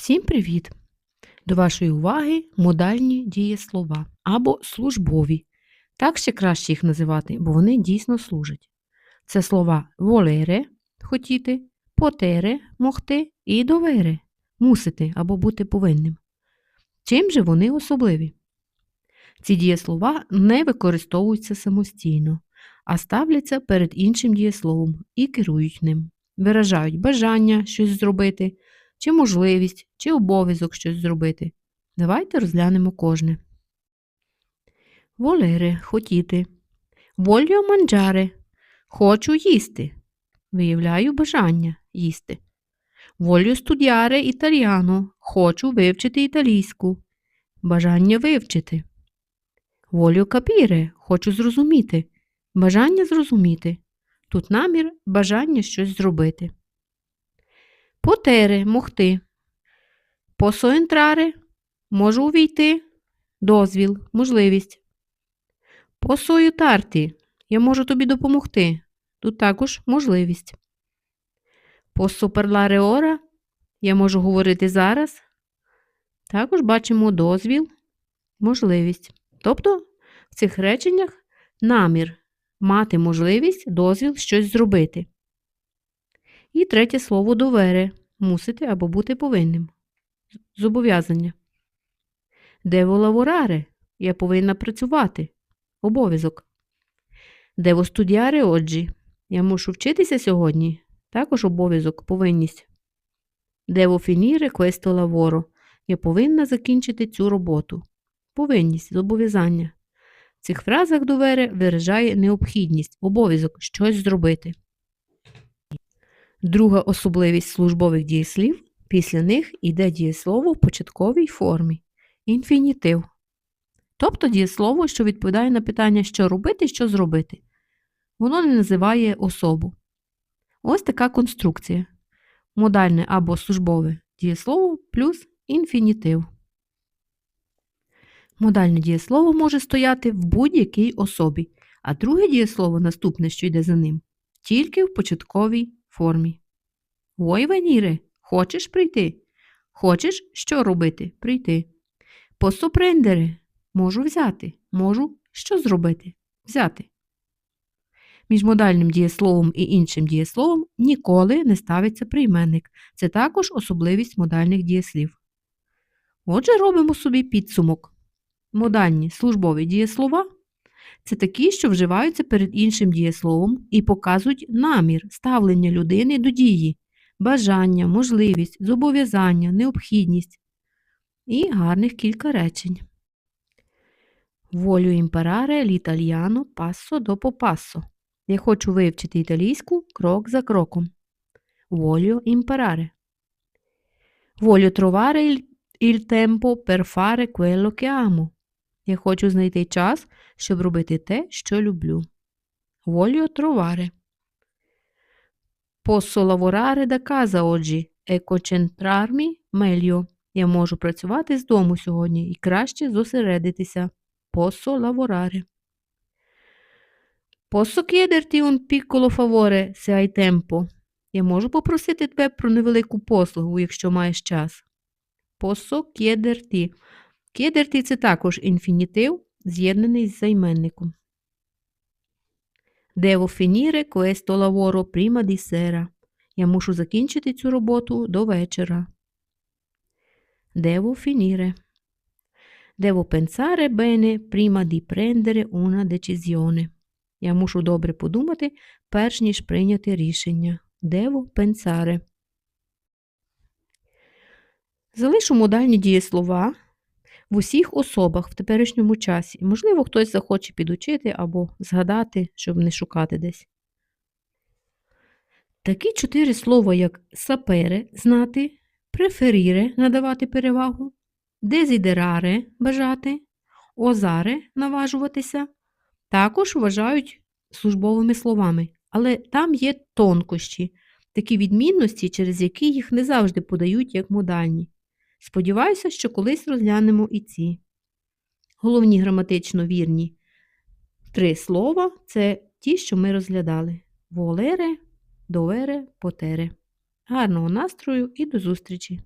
Всім привіт! До вашої уваги модальні дієслова або службові. Так ще краще їх називати, бо вони дійсно служать. Це слова волере хотіти, потере могти і довере мусити або бути повинним. Чим же вони особливі? Ці дієслова не використовуються самостійно, а ставляться перед іншим дієсловом і керують ним, виражають бажання щось зробити чи можливість, чи обов'язок щось зробити. Давайте розглянемо кожне. Волере хотіти. Voglio mangiare. Хочу їсти. Виявляю бажання їсти. Voglio studiare italiano. Хочу вивчити італійську. Бажання вивчити. Voglio capire. Хочу зрозуміти. Бажання зрозуміти. Тут намір бажання щось зробити. Потере могти. Posso entrare – можу увійти. Дозвіл, можливість. Posso aiutarti – я можу тобі допомогти. Тут також можливість. Parlare ora – я можу говорити зараз. Також бачимо дозвіл, можливість. Тобто в цих реченнях намір мати можливість, дозвіл щось зробити. І третє слово довере мусити або бути повинним. Зобов'язання. Дево лавораре я повинна працювати. Обов'язок. Дево студіаре оджі я мушу вчитися сьогодні. Також обов'язок, повинність. Дево фініре questo lavoro я повинна закінчити цю роботу. Повинність, зобов'язання. В цих фразах довере виражає необхідність, обов'язок щось зробити. Друга особливість службових дієслів після них йде дієслово в початковій формі інфінітив. Тобто дієслово, що відповідає на питання, що робити, що зробити. Воно не називає особу. Ось така конструкція. Модальне або службове дієслово плюс інфінітив. Модальне дієслово може стояти в будь-якій особі, а друге дієслово, наступне, що йде за ним, тільки в початковій формі. Ой, Веніре, хочеш прийти? Хочеш що робити? Прийти. Посопрендере, можу взяти, можу що зробити? Взяти. Між модальним дієсловом і іншим дієсловом ніколи не ставиться прийменник. Це також особливість модальних дієслів. Отже, робимо собі підсумок. Модальні службові дієслова це такі, що вживаються перед іншим дієсловом і показують намір ставлення людини до дії, бажання, можливість, зобов'язання, необхідність і гарних кілька речень. Волю імпераре l'italiano passo dopo passo. Я хочу вивчити італійську крок за кроком. Волю імпераре. Волю trovare il, tempo per quello che amo. Я хочу знайти час, щоб робити те, що люблю. Voglio trovare. Posso lavorare da casa e concentrarmi meglio. Я можу працювати з дому сьогодні і краще зосередитися. Posso lavorare. Posso chiederti un piccolo favore se? Я можу попросити тебе про невелику послугу, якщо маєш час. Posso chiederti. Chiederti – це також інфінітив, з'єднаний з займенником. Devo finire questo lavoro prima di. Я мушу закінчити цю роботу до вечора. Devo finire. Devo pensare bene prima di prendere una decisione. Я мушу добре подумати, перш ніж прийняти рішення. Devo pensare. Залишу модальні дієслова в усіх особах в теперішньому часі. Можливо, хтось захоче підучити або згадати, щоб не шукати десь. Такі чотири слова, як сапере знати, преферіре надавати перевагу, дезідераре бажати, озаре наважуватися, також вважають службовими словами, але там є тонкощі, такі відмінності, через які їх не завжди подають як модальні. Сподіваюся, що колись розглянемо і ці. Головні граматично вірні три слова це ті, що ми розглядали: волере, довере, потере. Гарного настрою і до зустрічі!